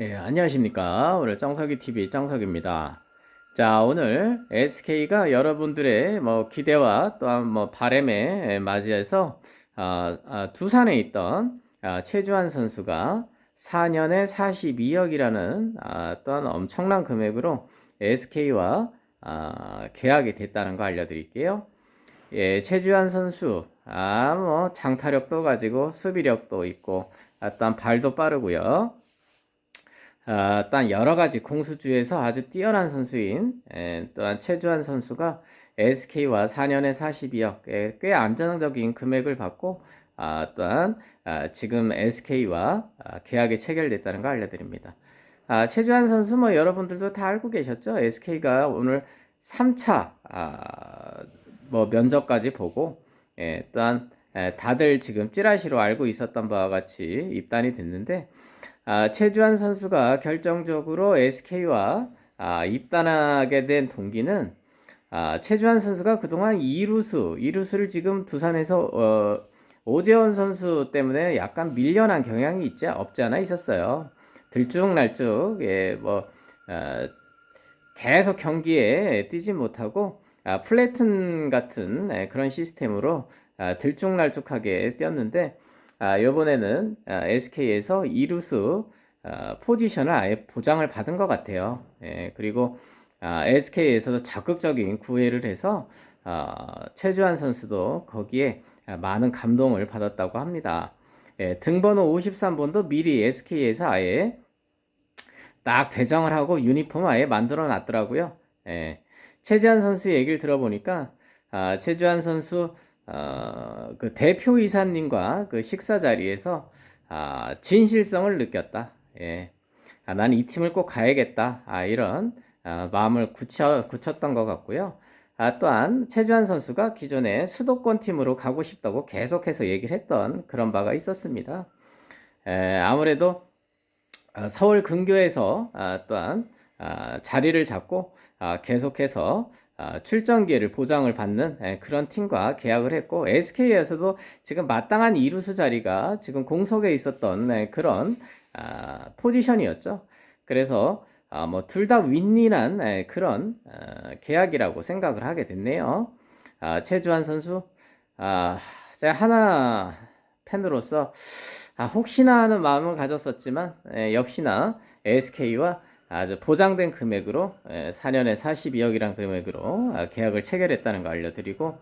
예, 안녕하십니까. 오늘 짱석이 TV 짱석입니다. 자, 오늘 SK가 여러분들의 뭐 기대와 또한 뭐 바램에 맞이해서 아, 아, 두산에 있던 아, 최주환 선수가 4년에 42억이라는 아, 또한 엄청난 금액으로 SK와 아, 계약이 됐다는 거 알려드릴게요. 예, 최주환 선수, 아, 뭐 장타력도 가지고 수비력도 있고, 아, 또한 발도 빠르고요. 아, 또한 여러 가지 공수주에서 아주 뛰어난 선수인 에, 또한 최주환 선수가 SK와 4년에 42억 에, 꽤 안정적인 금액을 받고 아, 또한 아, 지금 SK와 아, 계약이 체결됐다는 거 알려드립니다. 아, 최주환 선수 뭐 여러분들도 다 알고 계셨죠? SK가 오늘 3차 아, 뭐 면접까지 보고 예, 또한 에, 다들 지금 찌라시로 알고 있었던 바와 같이 입단이 됐는데 아, 최주환 선수가 결정적으로 SK와 아, 입단하게 된 동기는 아, 최주환 선수가 그동안 이루수, 이루수를 지금 두산에서 어, 오재원 선수 때문에 약간 밀려난 경향이 있지 없지 않아 있었어요. 들쭉날쭉 예, 뭐 어, 계속 경기에 뛰지 못하고 아, 플래튼 같은 예, 그런 시스템으로 아, 들쭉날쭉하게 뛰었는데 아, 요번에는 아, SK에서 이루수 아, 포지션을 아예 보장을 받은 것 같아요. 예, 그리고 아, SK에서도 적극적인 구애를 해서 아, 최주환 선수도 거기에 아, 많은 감동을 받았다고 합니다. 예, 등번호 53번도 미리 SK에서 아예 딱 배정을 하고 유니폼 아예 만들어 놨더라고요. 예, 최주환 선수 얘기를 들어보니까 아, 최주환 선수 어, 그 대표 이사님과 그 식사 자리에서 아, 진실성을 느꼈다. 예. 아, 난이 팀을 꼭 가야겠다. 아, 이런 아, 마음을 굳혀, 굳혔던 것 같고요. 아, 또한 최주환 선수가 기존에 수도권 팀으로 가고 싶다고 계속해서 얘기를 했던 그런 바가 있었습니다. 에, 아무래도 아, 서울 근교에서 아, 또한 아, 자리를 잡고 아, 계속해서 아, 출전 기회를 보장을 받는 에, 그런 팀과 계약을 했고 SK에서도 지금 마땅한 이루수 자리가 지금 공석에 있었던 에, 그런 아, 포지션이었죠. 그래서 아, 뭐둘 다 윈윈한 에, 그런 아, 계약이라고 생각을 하게 됐네요. 아, 최주환 선수, 아, 제가 하나 팬으로서 아, 혹시나 하는 마음을 가졌었지만 에, 역시나 SK와 아주 보장된 금액으로 에, 4년에 42억이란 금액으로 아, 계약을 체결했다는 거 알려드리고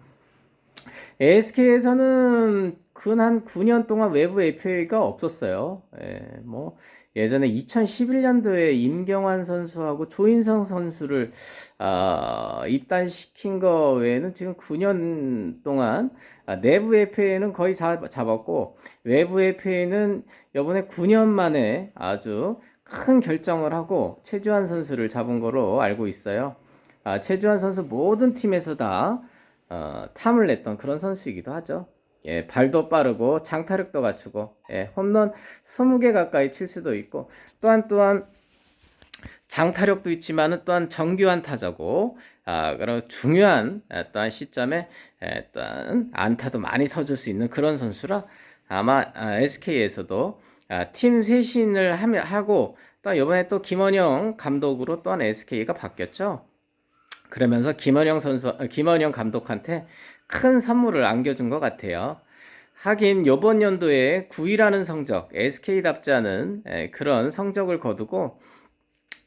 ASK에서는 근 한 9년 동안 외부 FA가 없었어요. 예, 뭐 예전에 2011년도에 임경환 선수하고 조인성 선수를 아, 입단시킨 거 외에는 지금 9년 동안 아, 내부 FA는 거의 잡, 잡았고 외부 FA는 이번에 9년 만에 아주 큰 결정을 하고 최주환 선수를 잡은 거로 알고 있어요. 아, 최주환 선수 모든 팀에서 다 어, 탐을 냈던 그런 선수이기도 하죠. 예, 발도 빠르고 장타력도 갖추고 예, 홈런 20개 가까이 칠 수도 있고 또한 또한 장타력도 있지만은 또한 정교한 타자고 아, 그런 중요한 아, 또한 시점에 에, 또한 안타도 많이 터줄 수 있는 그런 선수라 아마 아, SK에서도 아, 팀 쇄신을 하고 또 이번에 또 김원영 감독으로 또한 SK가 바뀌었죠. 그러면서 김원영 선수, 어, 김원영 감독한테 큰 선물을 안겨준 것 같아요. 하긴 요번 연도에 9위라는 성적, SK답지 않은 에, 그런 성적을 거두고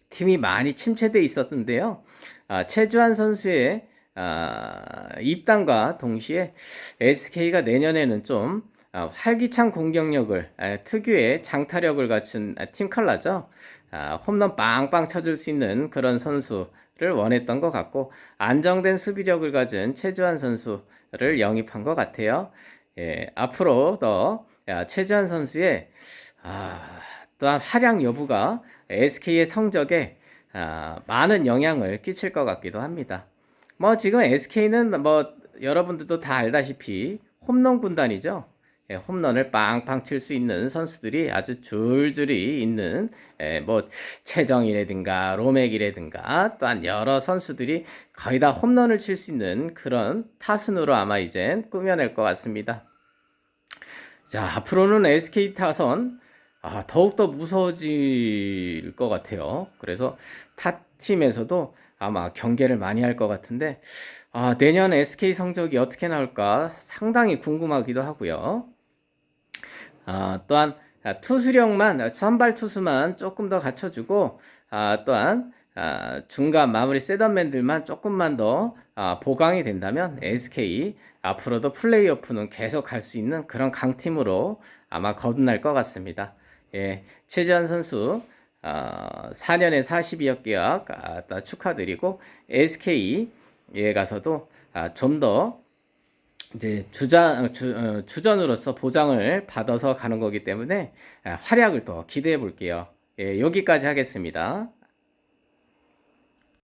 팀이 많이 침체돼 있었는데요. 아, 최주환 선수의 아, 입단과 동시에 SK가 내년에는 좀 아, 활기찬 공격력을 아, 특유의 장타력을 갖춘 아, 팀 컬러죠. 아, 홈런 빵빵 쳐줄 수 있는 그런 선수를 원했던 것 같고 안정된 수비력을 가진 최주환 선수를 영입한 것 같아요. 예, 앞으로 더 야, 최주환 선수의 아, 또한 활약 여부가 SK의 성적에 아, 많은 영향을 끼칠 것 같기도 합니다. 뭐 지금 SK는 뭐 여러분들도 다 알다시피 홈런 군단이죠. 예, 홈런을 빵빵 칠 수 있는 선수들이 아주 줄줄이 있는 예, 뭐 최정이라든가 로맥이라든가 또한 여러 선수들이 거의 다 홈런을 칠 수 있는 그런 타순으로 아마 이젠 꾸며낼 것 같습니다. 자 앞으로는 SK 타선 아, 더욱더 무서워질 것 같아요. 그래서 타 팀에서도 아마 경계를 많이 할 것 같은데, 아, 내년 SK 성적이 어떻게 나올까 상당히 궁금하기도 하고요. 아, 또한 아, 투수력만 선발 투수만 조금 더 갖춰주고 아, 또한 아, 중간 마무리 세던맨들만 조금만 더 아, 보강이 된다면 SK 앞으로도 플레이오프는 계속 갈 수 있는 그런 강팀으로 아마 거듭날 것 같습니다. 예, 최지한 선수 아, 4년에 42억 계약 축하드리고 SK에 가서도 아, 좀더 이제 주장 주, 어, 주전으로서 보장을 받아서 가는 거기 때문에 아, 활약을 더 기대해 볼게요. 예, 여기까지 하겠습니다.